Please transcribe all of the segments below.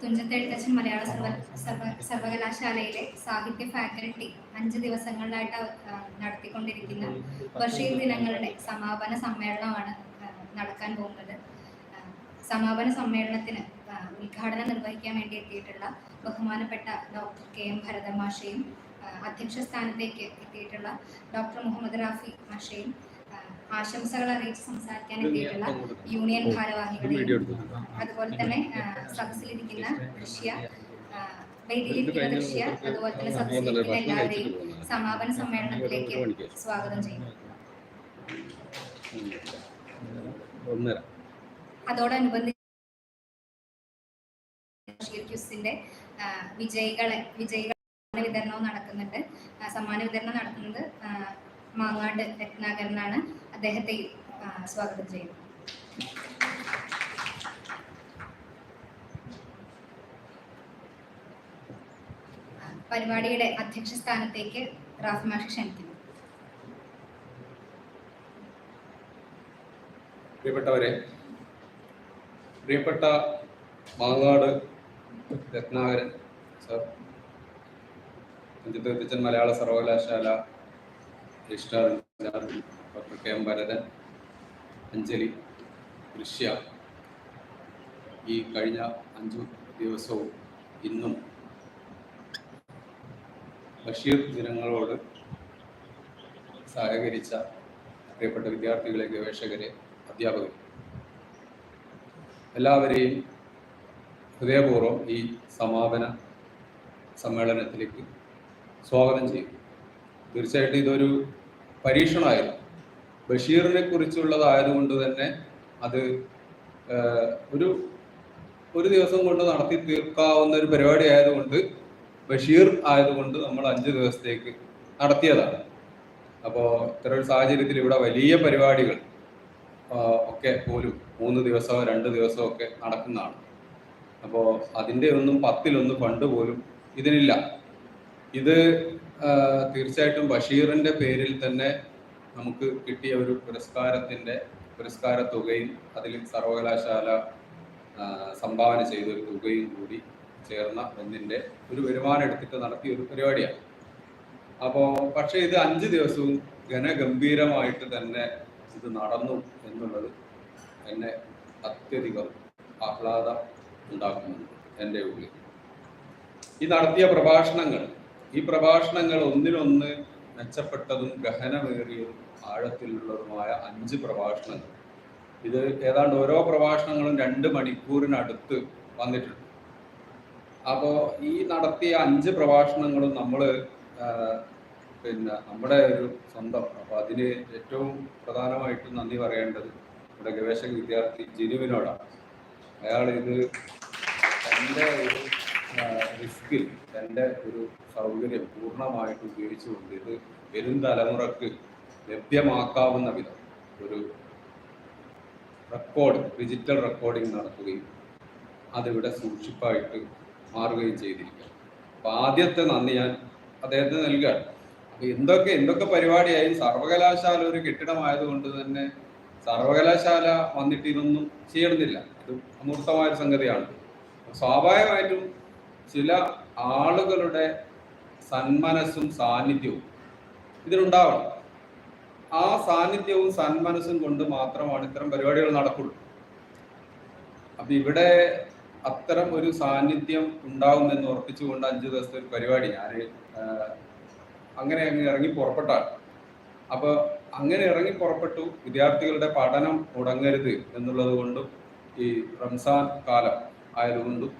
തുഞ്ചത്തെഴുത്തച്ഛൻ മലയാള സർവ സർവ സർവകലാശാലയിലെ സാഹിത്യ ഫാക്കൽറ്റി അഞ്ച് ദിവസങ്ങളിലായിട്ട് നടത്തിക്കൊണ്ടിരിക്കുന്ന വർഷീയ ദിനങ്ങളുടെ സമാപന സമ്മേളനമാണ് നടക്കാൻ പോകുന്നത്. സമാപന സമ്മേളനത്തിന് ഉദ്ഘാടനം നിർവഹിക്കാൻ വേണ്ടി എത്തിയിട്ടുള്ള ബഹുമാനപ്പെട്ട ഡോക്ടർ കെ എം ഭരതമാഷയും അധ്യക്ഷ സ്ഥാനത്തേക്ക് എത്തിയിട്ടുള്ള ഡോക്ടർ മുഹമ്മദ് റാഫി മാഷയും ആശംസകൾ അറിയിച്ച് സംസാരിക്കാൻ എത്തിയിട്ടുള്ള യൂണിയൻ ഭാരവാഹികളെയും അതുപോലെ തന്നെ സദസ്സിലിരിക്കുന്ന ദൃശ്യ വൈദ്യുതിയിലിരിക്കുന്ന വേദിയിലിരിക്കുന്ന ദൃശ്യ അതുപോലെ തന്നെ സദസ്സിലിരിക്കുന്ന എല്ലാവരെയും സമാപന സമ്മേളനത്തിലേക്ക് സ്വാഗതം ചെയ്യുന്നു. അതോടനുബന്ധിച്ച് ക്യൂസിന്റെ വിജയികളെ വിജയികൾ സമ്മാന വിതരണവും നടക്കുന്നുണ്ട്. സമ്മാന വിതരണം നടത്തുന്നത് മാങ്ങാട് രത്നാകരനാണ്. അദ്ദേഹത്തെ സ്വാഗതം ചെയ്യുന്നു. പരിപാടിയുടെ അധ്യക്ഷ സ്ഥാനത്തേക്ക് റാഫി മാഷ് ക്ഷണിക്കുന്നു. പ്രിയപ്പെട്ടവരെ പ്രിയപ്പെട്ട Mangad Ratnakaran sir. പഞ്ചതീർത്ഥച്ചൻ Malayala Sarvakalashala doctor K M Bharathan Anjali Drishya. ഈ കഴിഞ്ഞ അഞ്ചു ദിവസവും ഇന്നും ബഷീർ ദിനങ്ങളോട് സഹകരിച്ച പ്രിയപ്പെട്ട വിദ്യാർത്ഥികളെ ഗവേഷകരെ അധ്യാപകരെ എല്ലാവരെയും ഹൃദയപൂർവം ഈ സമാപന സമ്മേളനത്തിലേക്ക് സ്വാഗതം ചെയ്യും തീർച്ചയായിട്ടും ഇതൊരു പരീക്ഷണമായിരുന്നു. ബഷീറിനെ കുറിച്ചുള്ളതായതുകൊണ്ട് തന്നെ അത് ഒരു ഒരു ദിവസം കൊണ്ട് നടത്തി തീർക്കാവുന്ന ഒരു പരിപാടി ആയതുകൊണ്ട് ബഷീർ ആയതുകൊണ്ട് നമ്മൾ അഞ്ച് ദിവസത്തേക്ക് നടത്തിയതാണ്. അപ്പോൾ ഇത്ര ഒരു സാഹചര്യത്തിൽ ഇവിടെ വലിയ പരിപാടികൾ ഒക്കെ പോലും മൂന്ന് ദിവസമോ രണ്ട് ദിവസമോ ഒക്കെ നടക്കുന്നതാണ്. അപ്പോൾ അതിന്റെ ഒന്നും പത്തിലൊന്ന് ഫണ്ട് പോലും ഇതിനില്ല. ഇത് തീർച്ചയായിട്ടും ബഷീറിന്റെ പേരിൽ തന്നെ നമുക്ക് കിട്ടിയ ഒരു പുരസ്കാരത്തിന്റെ പുരസ്കാര തുകയും അതിൽ സർവകലാശാല സംഭാവന ചെയ്ത ഒരു തുകയും കൂടി ചേർന്ന ഒന്നിന്റെ ഒരു വരുമാനം എടുത്തിട്ട് നടത്തിയ ഒരു പരിപാടിയാണ്. അപ്പോൾ പക്ഷേ ഇത് അഞ്ച് ദിവസവും ഘനഗംഭീരമായിട്ട് തന്നെ ഇത് നടന്നു എന്നുള്ളത് എന്നെ അത്യധികം ആഹ്ലാദം ഉണ്ടാക്കുന്നുണ്ട് എന്റെ ഉള്ളിൽ. ഈ നടത്തിയ പ്രഭാഷണങ്ങൾ ഈ പ്രഭാഷണങ്ങൾ ഒന്നിനൊന്ന് മെച്ചപ്പെട്ടതും ഗഹനമേറിയതും ആഴത്തിലുള്ളതുമായ അഞ്ച് പ്രഭാഷണങ്ങൾ. ഇത് ഏതാണ്ട് ഓരോ പ്രഭാഷണങ്ങളും രണ്ട് മണിക്കൂറിനടുത്ത് വന്നിട്ടുണ്ട്. അപ്പോൾ ഈ നടത്തിയ അഞ്ച് പ്രഭാഷണങ്ങളും നമ്മൾ പിന്നെ നമ്മുടെ ഒരു സ്വന്തം അപ്പോൾ അതിന് ഏറ്റവും പ്രധാനമായിട്ടും നന്ദി പറയേണ്ടത് നമ്മുടെ ഗവേഷക വിദ്യാർത്ഥി ജിനുവിനോടാണ്. അയാൾ ഇത് തന്റെ ഒരു റിസ്കിൽ തന്റെ ഒരു സൗകര്യം പൂർണമായിട്ട് ഉപയോഗിച്ചുകൊണ്ട് ഇത് വരും തലമുറയ്ക്ക് ലഭ്യമാക്കാവുന്ന വിധം ഒരു റെക്കോർഡ് ഡിജിറ്റൽ റെക്കോർഡിംഗ് നടത്തുകയും അതിവിടെ സൂക്ഷിപ്പായിട്ട് മാറുകയും ചെയ്തിരിക്കുക അപ്പം ആദ്യത്തെ നന്ദി ഞാൻ അദ്ദേഹത്തിന് നൽകുകയാണ് അപ്പം എന്തൊക്കെ എന്തൊക്കെ പരിപാടിയായി സർവകലാശാല ഒരു കെട്ടിടമായതുകൊണ്ട് തന്നെ സർവകലാശാല വന്നിട്ട് ഇതൊന്നും ചെയ്യണമെന്നില്ല. ഇത് അമൂർത്തമായ സംഗതിയാണ്. സ്വാഭാവികമായിട്ടും ചില ആളുകളുടെ സന്മനസ്സും സാന്നിധ്യവും ഇതിനുണ്ടാവണം ആ സാന്നിധ്യവും സന്മനസ്സും കൊണ്ട് മാത്രമാണ് ഇത്തരം പരിപാടികൾ നടക്കുള്ളൂ. അപ്പൊ ഇവിടെ അത്തരം ഒരു സാന്നിധ്യം ഉണ്ടാവുമെന്ന് ഉറപ്പിച്ചുകൊണ്ട് അഞ്ചു ദിവസത്തെ ഒരു പരിപാടി ഞാൻ അങ്ങനെ അങ്ങ് ഇറങ്ങി പുറപ്പെട്ടാണ്. അപ്പോൾ അങ്ങനെ ഇറങ്ങി പുറപ്പെട്ടു. വിദ്യാർത്ഥികളുടെ പഠനം മുടങ്ങരുത് എന്നുള്ളത് കൊണ്ടും ഈ റംസാൻ കാലം ആയതുകൊണ്ടും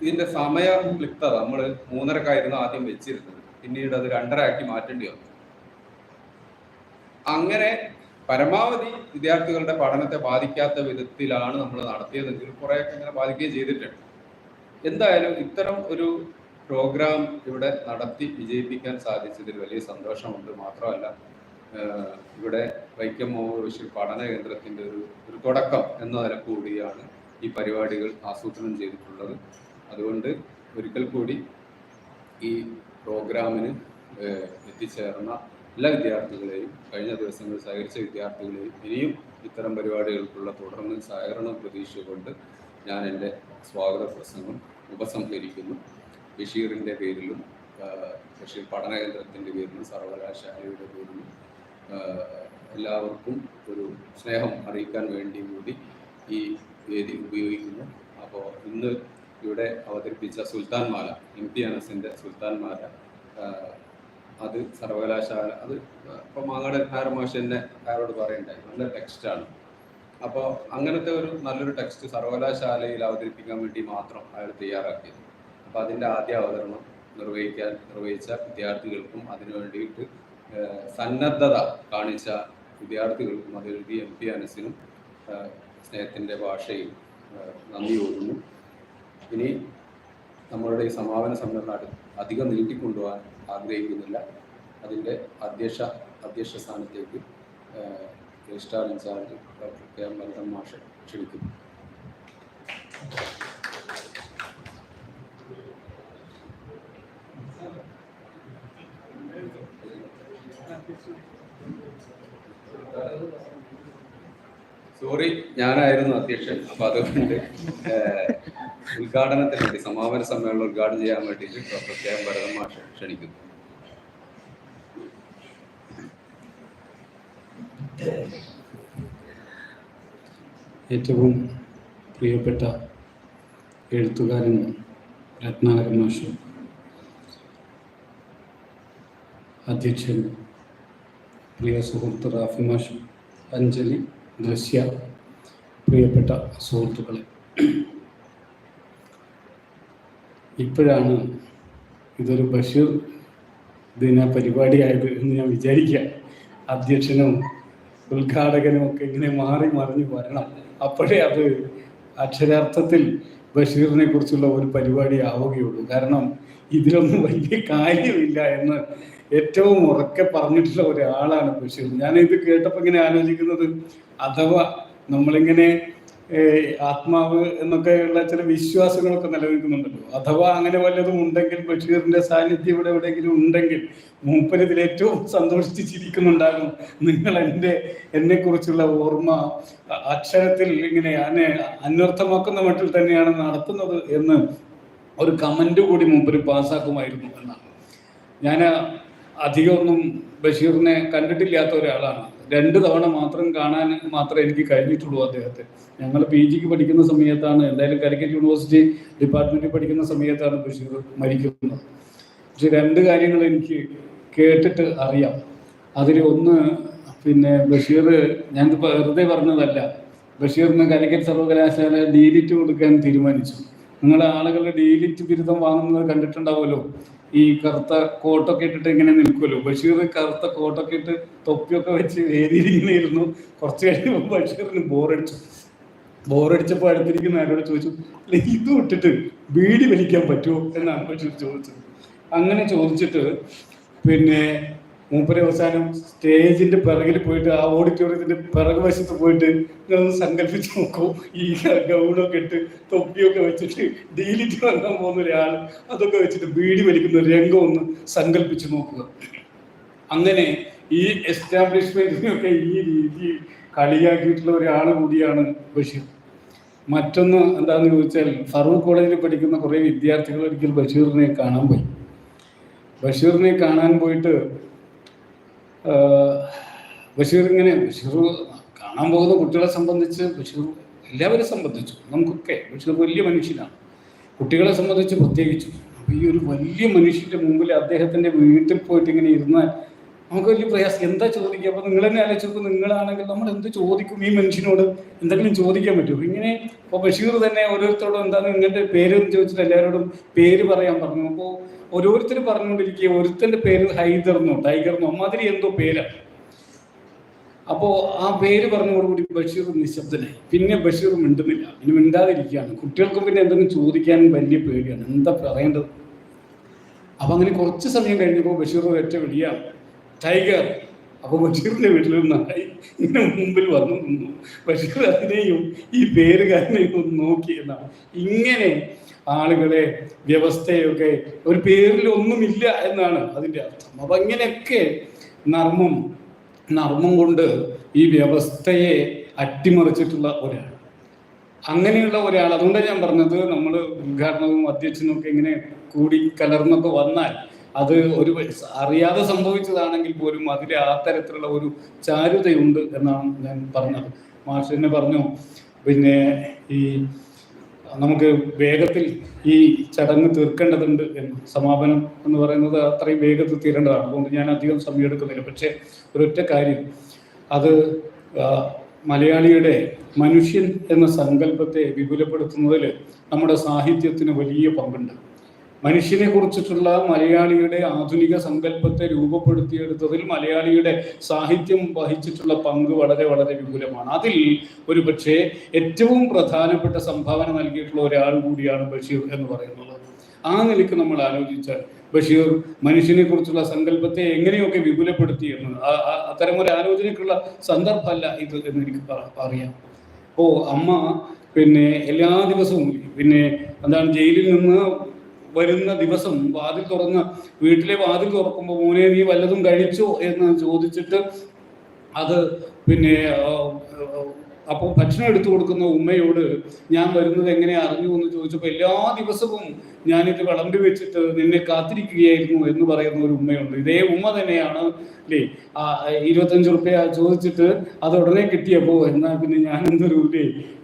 ഇതിന്റെ സമയ ക്ലിപ്തത നമ്മൾ മൂന്നരക്കായിരുന്നു ആദ്യം വെച്ചിരുന്നത്. പിന്നീട് അത് രണ്ടര ആക്കി മാറ്റേണ്ടി വന്നു. അങ്ങനെ പരമാവധി വിദ്യാർത്ഥികളുടെ പഠനത്തെ ബാധിക്കാത്ത വിധത്തിലാണ് നമ്മൾ നടത്തിയതെങ്കിൽ കുറേയൊക്കെ ഇങ്ങനെ ബാധിക്കുകയും ചെയ്തിട്ടുണ്ട്. എന്തായാലും ഇത്തരം ഒരു പ്രോഗ്രാം ഇവിടെ നടത്തി വിജയിപ്പിക്കാൻ സാധിച്ചതിൽ വലിയ സന്തോഷമുണ്ട്. മാത്രമല്ല ഇവിടെ വൈക്കം ബഷീർ പഠന കേന്ദ്രത്തിന്റെ ഒരു ഒരു തുടക്കം എന്ന നില കൂടിയാണ് ഈ പരിപാടികൾ ആസൂത്രണം ചെയ്തിട്ടുള്ളത്. അതുകൊണ്ട് ഒരിക്കൽ കൂടി ഈ പ്രോഗ്രാമിന് എത്തിച്ചേർന്ന എല്ലാ വിദ്യാർത്ഥികളെയും കഴിഞ്ഞ ദിവസങ്ങളിൽ സഹകരിച്ച വിദ്യാർത്ഥികളെയും ഇനിയും ഇത്തരം പരിപാടികൾക്കുള്ള തുടർന്ന് സഹകരണം പ്രതീക്ഷിച്ചുകൊണ്ട് ഞാൻ എന്റെ സ്വാഗത പ്രസംഗം ഉപസംഹരിക്കുന്നു. ബഷീറിന്റെ പേരിലും ബഷീർ പഠന കേന്ദ്രത്തിന്റെ പേരിലും സർവകലാശാലയുടെ പേരിലും എല്ലാവർക്കും ഒരു സ്നേഹം അറിയിക്കാൻ വേണ്ടി കൂടി ഈ വേദി ഉപയോഗിക്കുന്നു. അപ്പോൾ ഇന്ന് ഇവിടെ അവതരിപ്പിച്ച സുൽത്താൻമാല എം ടി അനസിന്റെ സുൽത്താൻമാല മാല അത് സർവകലാശാല അത് ഇപ്പോൾ മാങ്ങാട് ഹാർ മാഷ് ആരോട് പറയണ്ടായി നല്ല ടെക്സ്റ്റാണ് അപ്പോൾ അങ്ങനത്തെ ഒരു നല്ലൊരു ടെക്സ്റ്റ് സർവകലാശാലയിൽ അവതരിപ്പിക്കാൻ വേണ്ടി മാത്രം അയാൾ തയ്യാറാക്കിയത്. അപ്പോൾ അതിന്റെ ആദ്യ അവതരണം നിർവഹിക്കാൻ നിർവഹിച്ച വിദ്യാർത്ഥികൾക്കും അതിനു വേണ്ടിയിട്ട് സന്നദ്ധത കാണിച്ച വിദ്യാർത്ഥികൾക്കും അതിൽ എം പി അനസിനും സ്നേഹത്തിന്റെ ഭാഷയും നന്ദി ഓർക്കുന്നു ഇനി നമ്മളുടെ ഈ സമാപന സമ്മേളനം അധികം നീട്ടിക്കൊണ്ടുപോകാൻ ആഗ്രഹിക്കുന്നില്ല. അതിന്റെ അധ്യക്ഷ അധ്യക്ഷ സ്ഥാനത്തേക്ക് registrar in charge doctor K M Bharathan മാഷ് ക്ഷണിക്കുന്നു. സോറി ഞാനായിരുന്നു അധ്യക്ഷൻ. അപ്പൊ അതുകൊണ്ട് ഉദ്ഘാടനത്തിന് വേണ്ടി സമാപന സമ്മേളനം ഉദ്ഘാടനം ചെയ്യാൻ വേണ്ടിയിട്ട് ഡോക്ടർ കെ എം ഭരതൻ ക്ഷണിക്കുന്നു. ഏറ്റവും പ്രിയപ്പെട്ട എഴുത്തുകാരൻ രത്നാകരൻ മാഷ് അധ്യക്ഷൻ പ്രിയ സുഹൃത്ത് റാഫി അഞ്ജലി ദൃശ്യ പ്രിയപ്പെട്ട സുഹൃത്തുക്കളെ. ഇപ്പോഴാണ് ഇതൊരു ബഷീർ ദിന പരിപാടിയായത് എന്ന് ഞാൻ വിചാരിക്കുക. അധ്യക്ഷനും ഉദ്ഘാടകനും ഒക്കെ ഇങ്ങനെ മാറി മറിഞ്ഞ് വരണം. അപ്പോഴേ അത് അക്ഷരാർത്ഥത്തിൽ ബഷീറിനെ കുറിച്ചുള്ള ഒരു പരിപാടി ആവുകയുള്ളൂ. കാരണം ഇതിലൊന്നും വലിയ കാര്യമില്ല എന്ന് ഏറ്റവും ഉറക്കെ പറഞ്ഞിട്ടുള്ള ഒരാളാണ് ബഷീർ. ഞാൻ ഇത് കേട്ടപ്പോൾ ഇങ്ങനെ ആലോചിക്കുന്നത് അഥവാ നമ്മളിങ്ങനെ ആത്മാവ് എന്നൊക്കെയുള്ള ചില വിശ്വാസങ്ങളൊക്കെ നിലനിൽക്കുന്നുണ്ടല്ലോ. അഥവാ അങ്ങനെ വല്ലതും ഉണ്ടെങ്കിൽ ബഷീറിന്റെ സാന്നിധ്യം ഇവിടെ എവിടെയെങ്കിലും ഉണ്ടെങ്കിൽ മൂപ്പര് ഇതിൽ ഏറ്റവും സന്തോഷിച്ച് ചിരിക്കുന്നുണ്ടാകും. നിങ്ങൾ എന്റെ എന്നെ കുറിച്ചുള്ള ഓർമ്മ അക്ഷരത്തിൽ ഇങ്ങനെ എന്നെ അന്വർത്ഥമാക്കുന്ന മട്ടിൽ തന്നെയാണ് നടത്തുന്നത് എന്ന് ഒരു കമന്റ് കൂടി മൂപ്പര് പാസ്സാക്കുമായിരുന്നു എന്നാണ്. ഞാൻ അധികമൊന്നും ബഷീറിനെ കണ്ടിട്ടില്ലാത്ത ഒരാളാണ്. രണ്ട് തവണ മാത്രം കാണാൻ മാത്രമേ എനിക്ക് കഴിഞ്ഞിട്ടുള്ളൂ അദ്ദേഹത്തെ. ഞങ്ങൾ പി ജിക്ക് പഠിക്കുന്ന സമയത്താണ് എന്തായാലും കാലിക്കറ്റ് യൂണിവേഴ്സിറ്റി ഡിപ്പാർട്ട്മെന്റിൽ പഠിക്കുന്ന സമയത്താണ് ബഷീർ മരിക്കുന്നത്. പക്ഷെ രണ്ട് കാര്യങ്ങൾ എനിക്ക് കേട്ടിട്ട് അറിയാം. അതിൽ ഒന്ന് പിന്നെ ബഷീർ ഞാൻ വെറുതെ പറഞ്ഞതല്ല. ബഷീറിന് കാലിക്കറ്റ് സർവകലാശാല ഡീലിറ്റ് കൊടുക്കാൻ തീരുമാനിച്ചു. നിങ്ങൾ ആളുകളുടെ ഡീലിറ്റ് ബിരുദം വാങ്ങുന്നത് കണ്ടിട്ടുണ്ടാവുമല്ലോ? ഈ കറുത്ത കോട്ടൊക്കെ ഇട്ടിട്ട് ഇങ്ങനെ നിൽക്കുമല്ലോ. ബഷീർ കറുത്ത കോട്ടൊക്കെ ഇട്ട് തൊപ്പിയൊക്കെ വെച്ച് ഇരുന്നു കുറച്ച് കഴിയുമ്പോൾ ബഷീറിന് ബോറടിച്ചു. ബോറടിച്ചപ്പോൾ അടുത്തിരിക്കുന്ന ആരോട് ചോദിച്ചു "അല്ല, ഇത് ഇട്ടിട്ട് ബീഡി വലിക്കാൻ പറ്റുമോ? എന്നാണ് ബഷീർ ചോദിച്ചത്. അങ്ങനെ ചോദിച്ചിട്ട് പിന്നെ മൂപ്പര് അവസാനം സ്റ്റേജിന്റെ പിറകിൽ പോയിട്ട് ആ ഓഡിറ്റോറിയത്തിന്റെ പിറകു വശത്ത് പോയിട്ട് നിങ്ങളൊന്ന് സങ്കല്പിച്ച് നോക്കൂ. ഈ ഗൗണൊക്കെ ഇട്ട് തൊപ്പിയൊക്കെ വെച്ചിട്ട് ഡീലിറ്റ് വാങ്ങാൻ പോകുന്ന ഒരാൾ അതൊക്കെ വെച്ചിട്ട് ബീഡി വലിക്കുന്ന ഒരു രംഗം ഒന്ന് സങ്കല്പിച്ച് നോക്കുക. അങ്ങനെ ഈ എസ്റ്റാബ്ലിഷ്മെന്റിനൊക്കെ ഈ രീതി കളിയാക്കിയിട്ടുള്ള ഒരാൾ കൂടിയാണ് ബഷീർ. മറ്റൊന്ന് എന്താണെന്ന് ചോദിച്ചാൽ ഫറൂഖ് കോളേജിൽ പഠിക്കുന്ന കുറേ വിദ്യാർത്ഥികൾ ഒരിക്കൽ ബഷീറിനെ കാണാൻ പോയി. ബഷീറിനെ കാണാൻ പോയിട്ട് ബഷീർ ഇങ്ങനെ ബഷീർ കാണാൻ പോകുന്ന കുട്ടികളെ സംബന്ധിച്ച് ബഷീർ എല്ലാവരെ സംബന്ധിച്ചു നമുക്കൊക്കെ. ബഷീർ വലിയ മനുഷ്യനാണ്. കുട്ടികളെ സംബന്ധിച്ച് പ്രത്യേകിച്ചു. അപ്പൊ ഈ ഒരു വലിയ മനുഷ്യന്റെ മുമ്പിൽ അദ്ദേഹത്തിന്റെ വീട്ടിൽ പോയിട്ട് ഇങ്ങനെ ഇരുന്നാൽ നമുക്ക് വലിയ പ്രയാസം. എന്താ ചോദിക്കുക? അപ്പോൾ നിങ്ങൾ തന്നെ ആലോചിച്ച് നോക്കും. നിങ്ങളാണെങ്കിൽ നമ്മൾ എന്ത് ചോദിക്കും ഈ മനുഷ്യനോട്? എന്തെങ്കിലും ചോദിക്കാൻ പറ്റുമോ? ഇങ്ങനെ ഇപ്പൊ ബഷീർ തന്നെ ഓരോരുത്തരോടും എന്താണ് നിങ്ങളുടെ പേര് എന്ന് ചോദിച്ചിട്ട് എല്ലാവരോടും പേര് പറയാൻ പറഞ്ഞു. അപ്പോൾ ഓരോരുത്തർ പറഞ്ഞുകൊണ്ടിരിക്കുക ഒരുത്തന്റെ പേര് ഹൈദർന്നോ ടൈഗർന്നോ അമ്മാതിരി എന്തോ പേര്. അപ്പോ ആ പേര് പറഞ്ഞതോടുകൂടി ബഷീർ നിശബ്ദനായി. പിന്നെ ബഷീർ മിണ്ടുന്നില്ല. ഇനി മിണ്ടാതിരിക്കുകയാണ്. കുട്ടികൾക്കും പിന്നെ എന്തെങ്കിലും ചോദിക്കാൻ വലിയ പേടിയാണ്. എന്താ പറയേണ്ടത്? അപ്പൊ അങ്ങനെ കുറച്ച് സമയം കഴിഞ്ഞപ്പോൾ ബഷീർ ഒറ്റ വിളിയാണ് ടൈഗർ അപ്പൊ ബഷീറിന്റെ വീട്ടിൽ നിന്നായി ഇങ്ങനെ മുമ്പിൽ വന്നു നിന്നു. ബഷീർ അതിനെയും ഈ പേര് ഒന്ന് നോക്കി എന്നാണ്. ഇങ്ങനെ ആളുകളെ വ്യവസ്ഥയൊക്കെ ഒരു പേരിൽ ഒന്നുമില്ല എന്നാണ് അതിന്റെ അർത്ഥം. അപ്പം അങ്ങനെയൊക്കെ നർമ്മം നർമ്മം കൊണ്ട് ഈ വ്യവസ്ഥയെ അട്ടിമറിച്ചിട്ടുള്ള ഒരാൾ. അങ്ങനെയുള്ള ഒരാൾ അതുകൊണ്ടാണ് ഞാൻ പറഞ്ഞത് നമ്മൾ ഉദ്ഘാടനവും അധ്യക്ഷനും ഒക്കെ ഇങ്ങനെ കൂടി കലർന്നൊക്കെ വന്നാൽ അത് ഒരു അറിയാതെ സംഭവിച്ചതാണെങ്കിൽ പോലും അതിൽ ആ തരത്തിലുള്ള ഒരു ചാരുതയുണ്ട് എന്നാണ് ഞാൻ പറഞ്ഞത്. മാഷ് തന്നെ പറഞ്ഞു. പിന്നെ ഈ നമുക്ക് വേഗത്തിൽ ഈ ചടങ്ങ് തീർക്കേണ്ടതുണ്ട് എന്ന് സമാപനം എന്ന് പറയുന്നത് അത്രയും വേഗത്തിൽ തീരേണ്ടതാണ്. അതുകൊണ്ട് ഞാൻ അധികം സമയം എടുക്കുന്നില്ല പക്ഷേ ഒരൊറ്റ കാര്യം. അത് മലയാളിയുടെ മനുഷ്യൻ എന്ന സങ്കല്പത്തെ വിപുലപ്പെടുത്തുന്നതിൽ നമ്മുടെ സാഹിത്യത്തിന് വലിയ പങ്കുണ്ട്. മനുഷ്യനെ കുറിച്ചിട്ടുള്ള മലയാളിയുടെ ആധുനിക സങ്കല്പത്തെ രൂപപ്പെടുത്തിയെടുത്തതിൽ മലയാളിയുടെ സാഹിത്യം വഹിച്ചിട്ടുള്ള പങ്ക് വളരെ വളരെ വിപുലമാണ്. അതിൽ ഒരു പക്ഷേ ഏറ്റവും പ്രധാനപ്പെട്ട സംഭാവന നൽകിയിട്ടുള്ള ഒരാൾ കൂടിയാണ് ബഷീർ എന്ന് പറയുന്നത്. ആ നിലയ്ക്ക് നമ്മൾ ആലോചിച്ചാൽ ബഷീർ മനുഷ്യനെ കുറിച്ചുള്ള സങ്കല്പത്തെ എങ്ങനെയൊക്കെ വിപുലപ്പെടുത്തി എന്ന് അത്തരം ഒരു ആലോചനയ്ക്കുള്ള സന്ദർഭമല്ല ഇത് എന്ന് എനിക്ക് അറിയാം ഓ അമ്മ പിന്നെ എല്ലാ ദിവസവും പിന്നെ എന്താണ് ജയിലിൽ നിന്ന് വരുന്ന ദിവസം വാതിൽ തുറന്ന് വീട്ടിലെ വാതിൽ തുറക്കുമ്പോൾ മോനെ നീ വല്ലതും കഴിച്ചോ? എന്ന് ചോദിച്ചിട്ട് അത് പിന്നെ അപ്പോൾ ഭക്ഷണം എടുത്തു കൊടുക്കുന്ന ഉമ്മയോട് ഞാൻ വരുന്നത് എങ്ങനെ അറിഞ്ഞു? എന്ന് ചോദിച്ചപ്പോൾ എല്ലാ ദിവസവും ഞാനിത് വിളമ്പി വെച്ചിട്ട് നിന്നെ കാത്തിരിക്കുകയായിരുന്നു എന്ന് പറയുന്ന ഒരു ഉമ്മയുണ്ട്. ഇതേ ഉമ്മ തന്നെയാണ് അല്ലേ ആ ഇരുപത്തഞ്ച് റുപ്യ ചോദിച്ചിട്ട് അത് ഉടനെ കിട്ടിയപ്പോൾ എന്നാൽ പിന്നെ ഞാൻ എന്തൊരു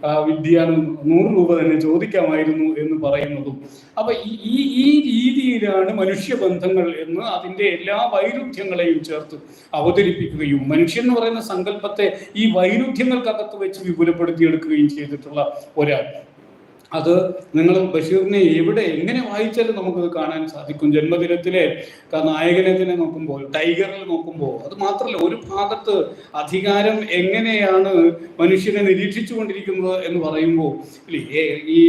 ആ വിദ്യയാണ് നൂറ് രൂപ തന്നെ ചോദിക്കാമായിരുന്നു എന്ന് പറയുന്നതും. അപ്പൊ ഈ- ഈ രീതിയിലാണ് മനുഷ്യബന്ധങ്ങൾ എന്ന് അതിന്റെ എല്ലാ വൈരുദ്ധ്യങ്ങളെയും ചേർത്ത് അവതരിപ്പിക്കുകയും മനുഷ്യൻ എന്ന് പറയുന്ന സങ്കല്പത്തെ ഈ വൈരുദ്ധ്യങ്ങൾക്കകത്ത് വെച്ച് വിപുലപ്പെടുത്തിയെടുക്കുകയും ചെയ്തിട്ടുള്ള ഒരാൾ. അത് നിങ്ങൾ ബഷീറിനെ എവിടെ എങ്ങനെ വായിച്ചാലും നമുക്കത് കാണാൻ സാധിക്കും. ജന്മദിനത്തിലെ നായകനെ തന്നെ നോക്കുമ്പോൾ ടൈഗറിൽ നോക്കുമ്പോൾ അത് മാത്രമല്ല ഒരു ഭാഗത്ത് അധികാരം എങ്ങനെയാണ് മനുഷ്യനെ നിരീക്ഷിച്ചു കൊണ്ടിരിക്കുന്നത് എന്ന് പറയുമ്പോൾ ഈ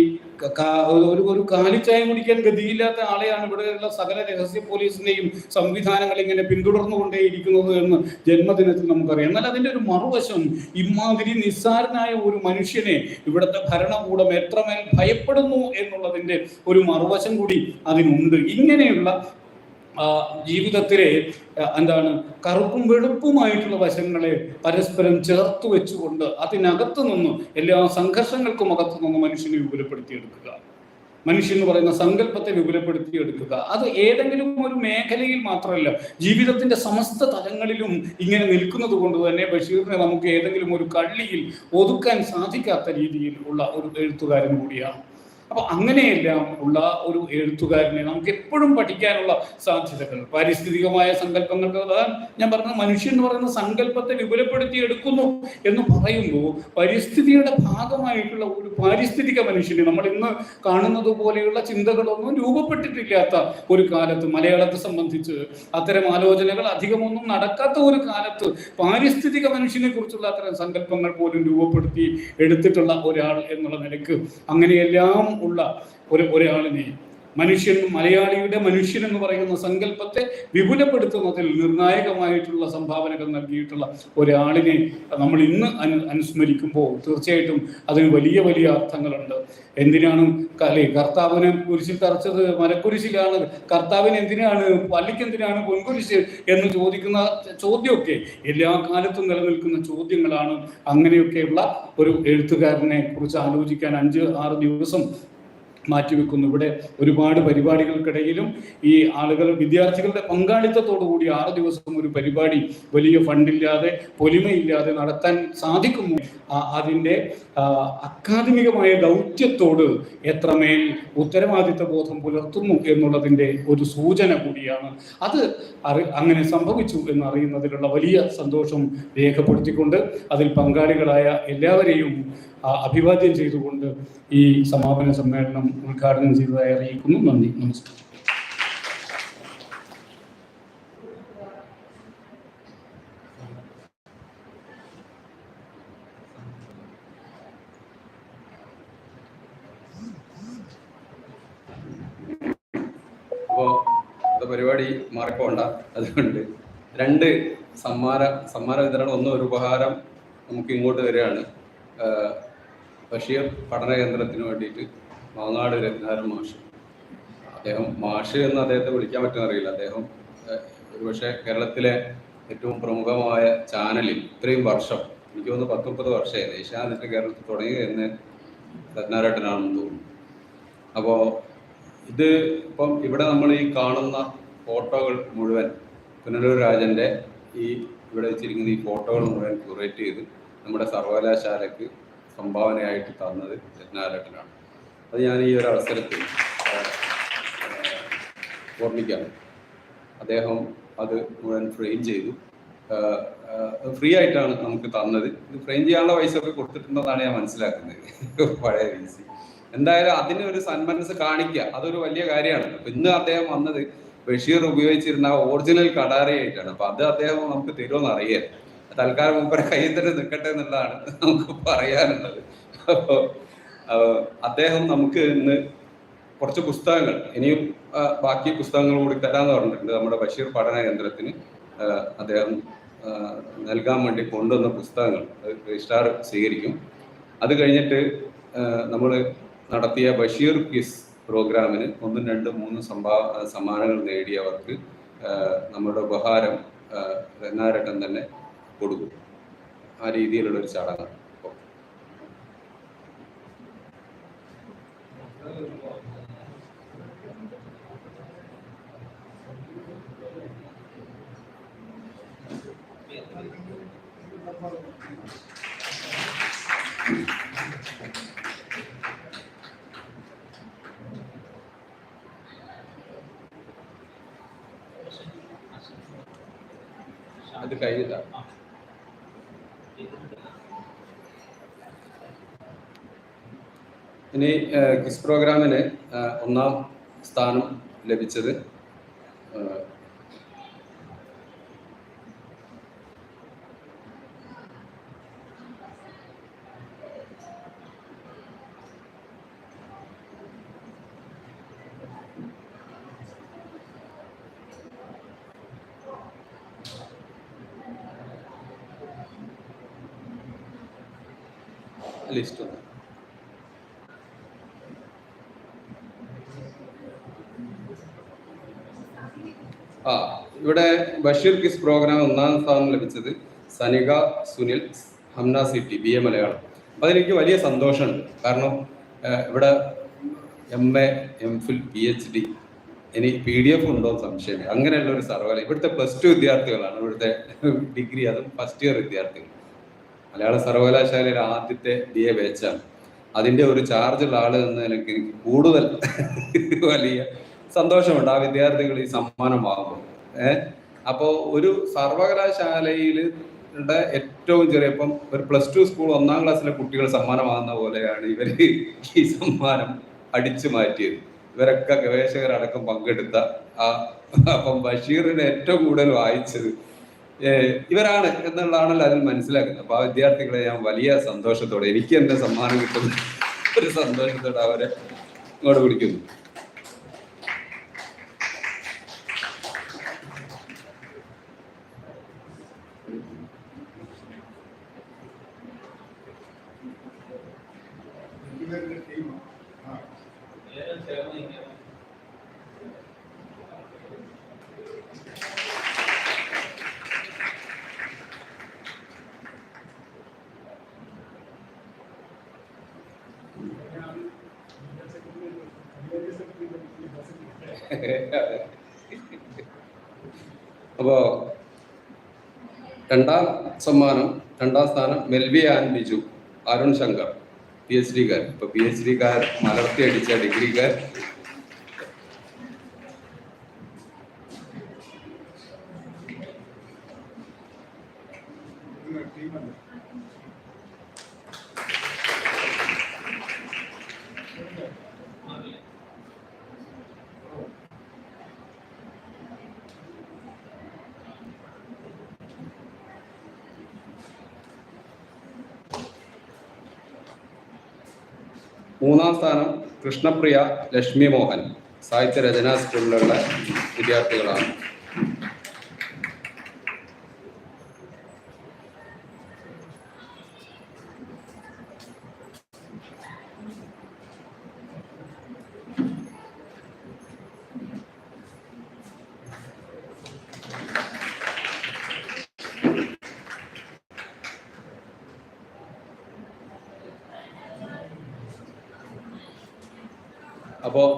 ഒരു ഒരു കാലിച്ചായം കുടിക്കാൻ ഗതിയില്ലാത്ത ആളെയാണ് ഇവിടെയുള്ള സകല രഹസ്യ പോലീസിന്റെയും സംവിധാനങ്ങൾ ഇങ്ങനെ പിന്തുടർന്നുകൊണ്ടേയിരിക്കുന്നത് എന്ന് ജന്മദിനത്തിൽ നമുക്കറിയാം. എന്നാൽ അതിന്റെ ഒരു മറുവശം ഇമാതിരി നിസ്സാരനായ ഒരു മനുഷ്യനെ ഇവിടുത്തെ ഭരണകൂടം എത്രമേൽ ഭയപ്പെടുന്നു എന്നുള്ളതിന്റെ ഒരു മറുവശം കൂടി അതിനുണ്ട്. ഇങ്ങനെയുള്ള ജീവിതത്തിലെ എന്താണ് കറുപ്പും വെളുപ്പുമായിട്ടുള്ള വശങ്ങളെ പരസ്പരം ചേർത്ത് വെച്ചുകൊണ്ട് അതിനകത്ത് നിന്നും എല്ലാ സംഘർഷങ്ങൾക്കും അകത്തു നിന്നും മനുഷ്യനെ വിപുലപ്പെടുത്തിയെടുക്കുക. മനുഷ്യൻ എന്ന് പറയുന്ന സങ്കല്പത്തെ വിപുലപ്പെടുത്തിയെടുക്കുക. അത് ഏതെങ്കിലും ഒരു മേഖലയിൽ മാത്രമല്ല ജീവിതത്തിന്റെ സമസ്ത തലങ്ങളിലും ഇങ്ങനെ നിൽക്കുന്നത് കൊണ്ട് തന്നെ ബഷീറിനെ നമുക്ക് ഏതെങ്കിലും ഒരു കള്ളിയിൽ ഒതുക്കാൻ സാധിക്കാത്ത രീതിയിൽ ഉള്ള ഒരു എഴുത്തുകാരൻ കൂടിയാണ്. അപ്പൊ അങ്ങനെയെല്ലാം ഉള്ള ഒരു എഴുത്തുകാരനെ നമുക്ക് എപ്പോഴും പഠിക്കാനുള്ള സാധ്യതകൾ. പാരിസ്ഥിതികമായ സങ്കല്പങ്ങൾക്ക് ഞാൻ പറഞ്ഞ മനുഷ്യൻ എന്ന് പറയുന്ന സങ്കല്പത്തെ വിപുലപ്പെടുത്തി എടുക്കുന്നു എന്ന് പറയുമ്പോൾ പരിസ്ഥിതിയുടെ ഭാഗമായിട്ടുള്ള ഒരു പാരിസ്ഥിതിക മനുഷ്യനെ നമ്മൾ ഇന്ന് കാണുന്നത് പോലെയുള്ള ചിന്തകളൊന്നും രൂപപ്പെട്ടിട്ടില്ലാത്ത ഒരു കാലത്ത് മലയാളത്തെ സംബന്ധിച്ച് അത്തരം ആലോചനകൾ അധികമൊന്നും നടക്കാത്ത ഒരു കാലത്ത് പാരിസ്ഥിതിക മനുഷ്യനെ കുറിച്ചുള്ള അത്തരം സങ്കല്പങ്ങൾ പോലും രൂപപ്പെടുത്തി എടുത്തിട്ടുള്ള ഒരാൾ എന്നുള്ള നിലയ്ക്ക് അങ്ങനെയെല്ലാം ഉള്ള ഒരു ഒരാളിനെ മനുഷ്യൻ മലയാളിയുടെ മനുഷ്യൻ എന്ന് പറയുന്ന സങ്കല്പത്തെ വിപുലപ്പെടുത്തുന്നതിൽ നിർണായകമായിട്ടുള്ള സംഭാവനകൾ നൽകിയിട്ടുള്ള ഒരാളിനെ നമ്മൾ ഇന്ന് അനു അനുസ്മരിക്കുമ്പോൾ തീർച്ചയായിട്ടും അതിന് വലിയ വലിയ അർത്ഥങ്ങളുണ്ട്. എന്തിനാണ് കലെ കർത്താവിനെ കുരിശിൽ തറച്ചത്? മരക്കുരിശിലാണ്. കർത്താവിന് എന്തിനാണ്? പള്ളിക്ക് എന്തിനാണ് പൊൻകുരിശ് എന്ന് ചോദിക്കുന്ന ചോദ്യമൊക്കെ എല്ലാ കാലത്തും നിലനിൽക്കുന്ന ചോദ്യങ്ങളാണ്. അങ്ങനെയൊക്കെയുള്ള ഒരു എഴുത്തുകാരനെ കുറിച്ച് ആലോചിക്കാൻ അഞ്ച് ആറ് ദിവസം മാറ്റിവെക്കുന്നു. ഇവിടെ ഒരുപാട് പരിപാടികൾക്കിടയിലും ഈ ആളുകൾ വിദ്യാർത്ഥികളുടെ പങ്കാളിത്തത്തോടു കൂടി ആറ് ദിവസം ഒരു പരിപാടി വലിയ ഫണ്ടില്ലാതെ പൊലിമയില്ലാതെ നടത്താൻ സാധിക്കുന്നു. അതിന്റെ അക്കാദമികമായ ദൗത്യത്തോട് എത്രമേൽ ഉത്തരവാദിത്ത ബോധം പുലർത്തുന്നു എന്നുള്ളതിന്റെ ഒരു സൂചന കൂടിയാണ്. അത് അറി അങ്ങനെ സംഭവിച്ചു എന്നറിയുന്നതിലുള്ള വലിയ സന്തോഷം രേഖപ്പെടുത്തിക്കൊണ്ട് അതിൽ പങ്കാളികളായ എല്ലാവരെയും അഭിവാദ്യം ചെയ്തുകൊണ്ട് ഈ സമാപന സമ്മേളനം ഉദ്ഘാടനം ചെയ്തതായി അറിയിക്കുന്നു. നന്ദി. നമസ്കാരം. അപ്പോൾ പരിപാടി മാറിപ്പോണ്ട. അതുകൊണ്ട് രണ്ട് സമ്മാന സമ്മാന വിതരണം ഒന്ന് ഒരു ഉപഹാരം നമുക്ക് ഇങ്ങോട്ട് വരികയാണ് ബഷീർ പഠന കേന്ദ്രത്തിന് വേണ്ടിയിട്ട് മാങ്ങാട് രത്നാരൻ മാഷ്. അദ്ദേഹം മാഷ് എന്ന് അദ്ദേഹത്തെ വിളിക്കാൻ പറ്റുന്ന അറിയില്ല. അദ്ദേഹം ഒരുപക്ഷെ കേരളത്തിലെ ഏറ്റവും പ്രമുഖമായ ചാനലിൽ ഇത്രയും വർഷം എനിക്ക് തോന്നുന്നു പത്ത് മുപ്പത് വർഷമായി ഏഷ്യാനെറ്റ് കേരളത്തിൽ തുടങ്ങി എന്ന് രത്നാരേട്ടനാണെന്ന് തോന്നുന്നു. അപ്പോൾ ഇത് ഇപ്പം ഇവിടെ നമ്മൾ ഈ കാണുന്ന ഫോട്ടോകൾ മുഴുവൻ പുനലൂർ രാജന്റെ ഈ ഇവിടെ വെച്ചിരിക്കുന്ന ഈ ഫോട്ടോകൾ മുഴുവൻ ക്യൂറേറ്റ് ചെയ്ത് നമ്മുടെ സർവകലാശാലയ്ക്ക് സംഭാവനയായിട്ട് തന്നത് രത്നാരട്ടനാണ്. അത് ഞാൻ ഈ ഒരു അവസരത്തിൽ ഓർമ്മിക്കാണ് അദ്ദേഹം അത് മുഴുവൻ ഫ്രെയിം ചെയ്തു. ഫ്രീ ആയിട്ടാണ് നമുക്ക് തന്നത്. ഇത് ഫ്രെയിം ചെയ്യാനുള്ള പൈസ ഒക്കെ കൊടുത്തിട്ടുണ്ടെന്നാണ് ഞാൻ മനസ്സിലാക്കുന്നത്. പഴയ വി എന്തായാലും അതിന് ഒരു സന്മനസ് കാണിക്കുക. അതൊരു വലിയ കാര്യമാണ്. ഇന്ന് അദ്ദേഹം വന്നത് ബഷീർ ഉപയോഗിച്ചിരുന്ന ഒറിജിനൽ കടാരയായിട്ടാണ്. അപ്പൊ അത് അദ്ദേഹം നമുക്ക് തരുമെന്ന് അറിയാം തൽക്കാലം മൂപ്പര കയ്യിൽ തന്നെ നിൽക്കട്ടെ എന്നുള്ളതാണ് നമുക്ക് പറയാനുള്ളത്. അപ്പോ അദ്ദേഹം നമുക്ക് ഇന്ന് കുറച്ച് പുസ്തകങ്ങൾ ഇനിയും ബാക്കി പുസ്തകങ്ങൾ കൂടി തരാന്ന് പറഞ്ഞിട്ടുണ്ട് നമ്മുടെ ബഷീർ പഠന കേന്ദ്രത്തിന്. അദ്ദേഹം നൽകാൻ വേണ്ടി കൊണ്ടുവന്ന പുസ്തകങ്ങൾ രജിസ്ട്രാർ സ്വീകരിക്കും. അത് കഴിഞ്ഞിട്ട് നമ്മൾ നടത്തിയ ബഷീർ ക്വിസ് പ്രോഗ്രാമിന് ഒന്നും രണ്ടും മൂന്നും സംഭാ സമ്മാനങ്ങൾ നേടിയവർക്ക് നമ്മുടെ ഉപഹാരം രംഗാരട്ടം തന്നെ കൊടുക്കും. ആ രീതിയിലുള്ള ഒരു ചടങ്ങാണ് ഇപ്പോൾ അത് കഴിഞ്ഞിട്ടാണ് ഇനി ക്വിസ് പ്രോഗ്രാമിന് ആ, ഒന്നാം സ്ഥാനം ലഭിച്ചത് ആ, ലിസ്റ്റ് ഒന്ന് ആ ഇവിടെ ബഷീർ കിസ് പ്രോഗ്രാം ഒന്നാം സ്ഥാനം ലഭിച്ചത് Sanika Sunil Hamna city B A Malayalam. അപ്പൊ അതെനിക്ക് വലിയ സന്തോഷമുണ്ട്. കാരണം ഇവിടെ M A M phil P H D ഇനി പി ഡി എഫ് ഉണ്ടോ സംശയമില്ല. അങ്ങനെയുള്ള ഒരു സർവകല ഇവിടുത്തെ പ്ലസ് ടു വിദ്യാർത്ഥികളാണ് ഇവിടുത്തെ ഡിഗ്രി അതും ഫസ്റ്റ് ഇയർ വിദ്യാർത്ഥികൾ. മലയാള സർവകലാശാലയിലെ ആദ്യത്തെ ബി എ ബാച്ചാണ് അതിന്റെ ഒരു ചാർജുള്ള ആൾ എന്ന് എനിക്ക് കൂടുതൽ വലിയ സന്തോഷമുണ്ട്. ആ വിദ്യാർത്ഥികൾ ഈ സമ്മാനം വാങ്ങുമ്പോൾ. ഏഹ് അപ്പോ ഒരു സർവകലാശാലയിൽ ഏറ്റവും ചെറിയ ഇപ്പം ഒരു പ്ലസ് ടു സ്കൂൾ ഒന്നാം ക്ലാസ്സിലെ കുട്ടികൾ സമ്മാനം വാങ്ങുന്ന പോലെയാണ് ഇവർ ഈ സമ്മാനം അടിച്ചു മാറ്റിയത്. ഇവരൊക്കെ ഗവേഷകരടക്കം പങ്കെടുത്ത ആ അപ്പം ബഷീറിനെ ഏറ്റവും കൂടുതൽ വായിച്ചത്. ഇവരാണ് എന്നുള്ളതാണല്ലോ അതിൽ മനസ്സിലാക്കുന്നത്. അപ്പൊ ആ വിദ്യാർത്ഥികളെ ഞാൻ വലിയ സന്തോഷത്തോടെ എനിക്ക് എന്റെ സമ്മാനം കിട്ടുന്ന ഒരു സന്തോഷത്തോടെ അവരെ ഇങ്ങോട്ട് വിളിക്കുന്നു. അപ്പോ രണ്ടാം സമ്മാനം രണ്ടാം സ്ഥാനം Melvi and Biju Arun Shankar. P H ഡിക്കാർ ഇപ്പൊ പി എച്ച് ഡിക്കാർ മലർത്തി അടിച്ച ഡിഗ്രിക്കാർ മൂന്നാം സ്ഥാനം കൃഷ്ണപ്രിയ ലക്ഷ്മി മോഹൻ. സാഹിത്യ രചനാ സ്കൂളിലുള്ള വിദ്യാർത്ഥികളാണ്. അപ്പോൾ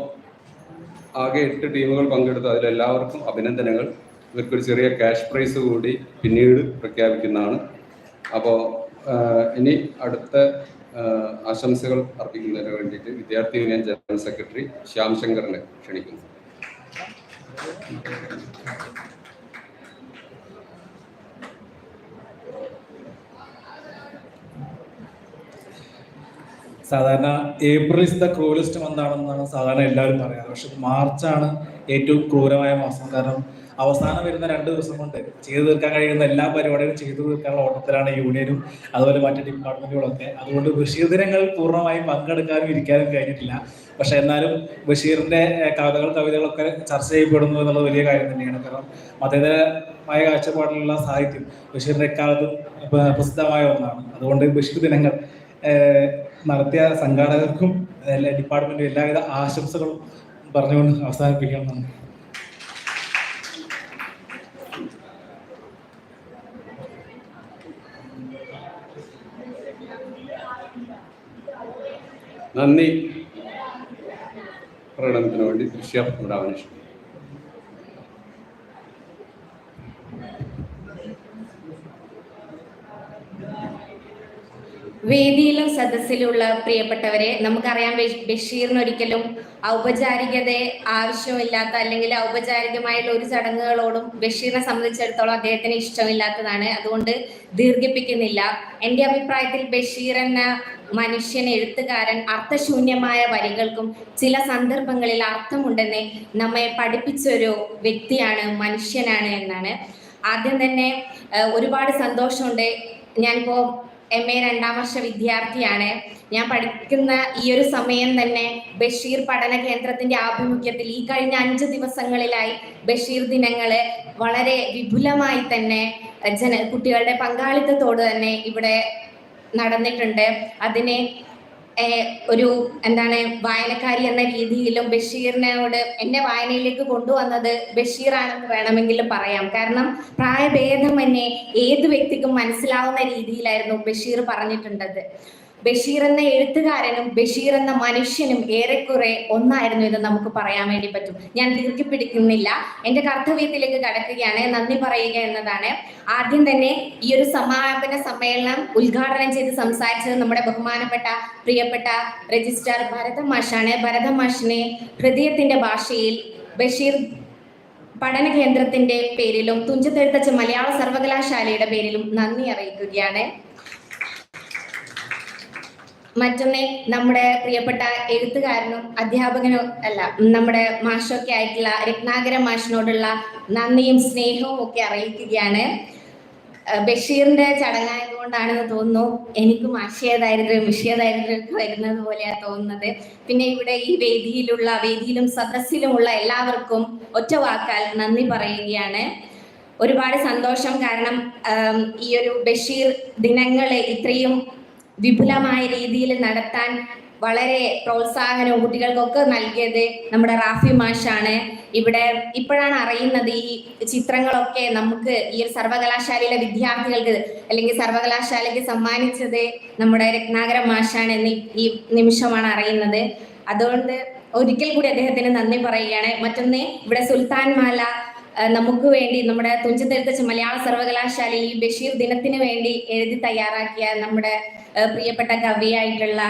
ആകെ എട്ട് ടീമുകൾ പങ്കെടുത്തു അതിലെല്ലാവർക്കും അഭിനന്ദനങ്ങൾ. ഇവർക്കൊരു ചെറിയ ക്യാഷ് പ്രൈസ് കൂടി പിന്നീട് പ്രഖ്യാപിക്കുന്നതാണ്. അപ്പോൾ ഇനി അടുത്ത ആശംസകൾ അർപ്പിക്കുന്നതിന് വേണ്ടിയിട്ട് വിദ്യാർത്ഥി യൂണിയൻ ജനറൽ സെക്രട്ടറി ശ്യാം ക്ഷണിക്കുന്നു. സാധാരണ April is the cruellest month ആണെന്നാണ് സാധാരണ എല്ലാവരും പറയാറ്. പക്ഷെ മാർച്ചാണ് ഏറ്റവും ക്രൂരമായ മാസം. കാരണം അവസാനം വരുന്ന രണ്ട് ദിവസം കൊണ്ട് ചെയ്തു തീർക്കാൻ കഴിയുന്ന എല്ലാ പരിപാടികളും ചെയ്തു തീർക്കാനുള്ള ഓട്ടത്തിലാണ് യൂണിയനും അതുപോലെ മറ്റ് ഡിപ്പാർട്ട്മെന്റുകളൊക്കെ. അതുകൊണ്ട് ബഷീർ ദിനങ്ങൾ പൂർണമായും പങ്കെടുക്കാനും ഇരിക്കാനും കഴിഞ്ഞിട്ടില്ല. പക്ഷെ എന്നാലും ബഷീറിന്റെ കഥകൾ കവിതകളൊക്കെ ചർച്ച ചെയ്യപ്പെടുന്നു എന്നുള്ളത് വലിയ കാര്യം തന്നെയാണ്. കാരണം മതേതരമായ കാഴ്ചപ്പാടിലുള്ള സാഹിത്യം ബഷീറിന്റെ എക്കാലത്തും പ്ര- പ്രസിദ്ധമായ ഒന്നാണ്. അതുകൊണ്ട് ബഷീർ ദിനങ്ങൾ നടത്തിയ സംഘാടകർക്കും എല്ലാ ഡിപ്പാർട്ട്മെന്റും എല്ലാവിധ ആശംസകളും പറഞ്ഞുകൊണ്ട് അവസാനിപ്പിക്കണം നന്ദി. നന്ദി. പ്രകടനത്തിന് വേണ്ടി ദൃശ്യം ഉണ്ടാവാൻ വേദിയിലും സദസ്സിലുള്ള പ്രിയപ്പെട്ടവരെ നമുക്കറിയാം ബഷ്- ബഷീറിന് ഒരിക്കലും ഔപചാരികത ആവശ്യമില്ലാത്ത അല്ലെങ്കിൽ ഔപചാരികമായുള്ള ഒരു ചടങ്ങുകളോടും ബഷീറിനെ സംബന്ധിച്ചിടത്തോളം അദ്ദേഹത്തിന് ഇഷ്ടമില്ലാത്തതാണ്. അതുകൊണ്ട് ദീർഘിപ്പിക്കുന്നില്ല. എന്റെ അഭിപ്രായത്തിൽ ബഷീർ എന്ന മനുഷ്യൻ എഴുത്തുകാരൻ അർത്ഥശൂന്യമായ വരികൾക്കും ചില സന്ദർഭങ്ങളിൽ അർത്ഥമുണ്ടെന്ന് നമ്മെ പഠിപ്പിച്ചൊരു വ്യക്തിയാണ് മനുഷ്യനാണ് എന്നാണ്. ആദ്യം തന്നെ ഒരുപാട് സന്തോഷമുണ്ട്. ഞാനിപ്പോൾ എം എ രണ്ടാം വർഷ വിദ്യാർത്ഥിയാണ്. ഞാൻ പഠിക്കുന്ന ഈ ഒരു സമയം തന്നെ ബഷീർ പഠന കേന്ദ്രത്തിന്റെ ആഭിമുഖ്യത്തിൽ ഈ കഴിഞ്ഞ അഞ്ച് ദിവസങ്ങളിലായി ബഷീർ ദിനങ്ങൾ വളരെ വിപുലമായി തന്നെ ജന കുട്ടികളുടെ പങ്കാളിത്തത്തോട് തന്നെ ഇവിടെ നടന്നിട്ടുണ്ട്. അതിനെ ഒരു എന്താണ് വായനക്കാരി എന്ന രീതിയിലും ബഷീറിനോട് എന്നെ വായനയിലേക്ക് കൊണ്ടുവന്നത് ബഷീറാണെന്ന് വേണമെങ്കിലും പറയാം. കാരണം പ്രായഭേദം തന്നെ ഏത് വ്യക്തിക്കും മനസ്സിലാവുന്ന രീതിയിലായിരുന്നു ബഷീർ പറഞ്ഞിട്ടുണ്ടത്. ബഷീർ എന്ന എഴുത്തുകാരനും ബഷീർ എന്ന മനുഷ്യനും ഏറെക്കുറെ ഒന്നായിരുന്നു എന്ന് നമുക്ക് പറയാൻ വേണ്ടി പറ്റും. ഞാൻ ദീർഘിപ്പിടിക്കുന്നില്ല എന്റെ കർത്തവ്യത്തിലേക്ക് കടക്കുകയാണ്. നന്ദി പറയുക എന്നതാണ്. ആദ്യം തന്നെ ഈ ഒരു സമാപന സമ്മേളനം ഉദ്ഘാടനം ചെയ്ത് സംസാരിച്ചത് നമ്മുടെ ബഹുമാനപ്പെട്ട പ്രിയപ്പെട്ട രജിസ്ട്രാർ ഭരത മാഷാണ്. ഭരത മാഷിനെ ഹൃദയത്തിന്റെ ഭാഷയിൽ ബഷീർ പഠന കേന്ദ്രത്തിന്റെ പേരിലും തുഞ്ചത്തെഴുത്തച്ഛൻ മലയാള സർവകലാശാലയുടെ പേരിലും നന്ദി അറിയിക്കുകയാണ്. മറ്റൊന്ന് നമ്മുടെ പ്രിയപ്പെട്ട എഴുത്തുകാരനും അധ്യാപകനും അല്ല നമ്മുടെ മാഷൊക്കെ ആയിട്ടുള്ള രത്നാകര മാഷിനോടുള്ള നന്ദിയും സ്നേഹവും ഒക്കെ അറിയിക്കുകയാണ്. ബഷീറിന്റെ ചടങ്ങായതുകൊണ്ടാണെന്ന് തോന്നുന്നു. എനിക്കും ആശയദാരിദ്ര്യം വിഷയദാരിദ്ര്യം ഒക്കെ വരുന്നത് പോലെയാണ് തോന്നുന്നത്. പിന്നെ ഇവിടെ ഈ വേദിയിലുള്ള വേദിയിലും സദസ്സിലുമുള്ള എല്ലാവർക്കും ഒറ്റ വാക്കാൽ നന്ദി പറയുകയാണ്. ഒരുപാട് സന്തോഷം കാരണം ഈ ഒരു ബഷീർ ദിനങ്ങളെ ഇത്രയും വിപുലമായ രീതിയിൽ നടത്താൻ വളരെ പ്രോത്സാഹനം കുട്ടികൾക്കൊക്കെ നൽകിയത് നമ്മുടെ റാഫി മാഷാണ്. ഇവിടെ ഇപ്പോഴാണ് അറിയുന്നത് ഈ ചിത്രങ്ങളൊക്കെ നമുക്ക് ഈ ഒരു സർവകലാശാലയിലെ വിദ്യാർത്ഥികൾക്ക് അല്ലെങ്കിൽ സർവകലാശാലയ്ക്ക് സമ്മാനിച്ചത് നമ്മുടെ രത്നാകര മാഷാണ് എന്ന് ഈ- നിമിഷമാണ് അറിയുന്നത്. അതുകൊണ്ട് ഒരിക്കൽ കൂടി അദ്ദേഹത്തിന് നന്ദി പറയുകയാണ്. മറ്റൊന്ന് ഇവിടെ സുൽത്താൻ മാല നമുക്ക് വേണ്ടി നമ്മുടെ തുഞ്ചത്തെഴുത്തച്ഛൻ മലയാള സർവകലാശാലയിൽ ഈ ബഷീർ ദിനത്തിന് വേണ്ടി എഴുതി തയ്യാറാക്കിയ നമ്മുടെ പ്രിയപ്പെട്ട കവിയായിട്ടുള്ള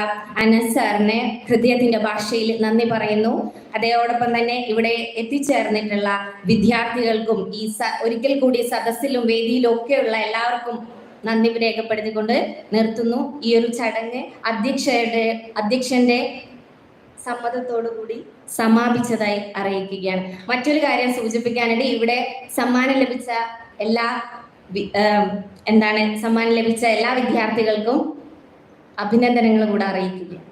അനസ് സാറിന് ഹൃദയത്തിന്റെ ഭാഷയിൽ നന്ദി പറയുന്നു. അതോടൊപ്പം തന്നെ ഇവിടെ എത്തിച്ചേർന്നിട്ടുള്ള വിദ്യാർത്ഥികൾക്കും ഈ ഒരിക്കൽ കൂടി സദസ്സിലും വേദിയിലും ഒക്കെയുള്ള എല്ലാവർക്കും നന്ദി രേഖപ്പെടുത്തിക്കൊണ്ട് നിർത്തുന്നു. ഈ ഒരു ചടങ്ങ് അധ്യക്ഷയുടെ അധ്യക്ഷന്റെ സമ്മതത്തോടു കൂടി സമാപിച്ചതായി അറിയിക്കുകയാണ്. മറ്റൊരു കാര്യം സൂചിപ്പിക്കാനായിട്ട് ഇവിടെ സമ്മാനം ലഭിച്ച എല്ലാ എന്താണ് സമ്മാനം ലഭിച്ച എല്ലാ വിദ്യാർത്ഥികൾക്കും അഭിനന്ദനങ്ങൾ കൂടെ അറിയിക്കുകയാണ്.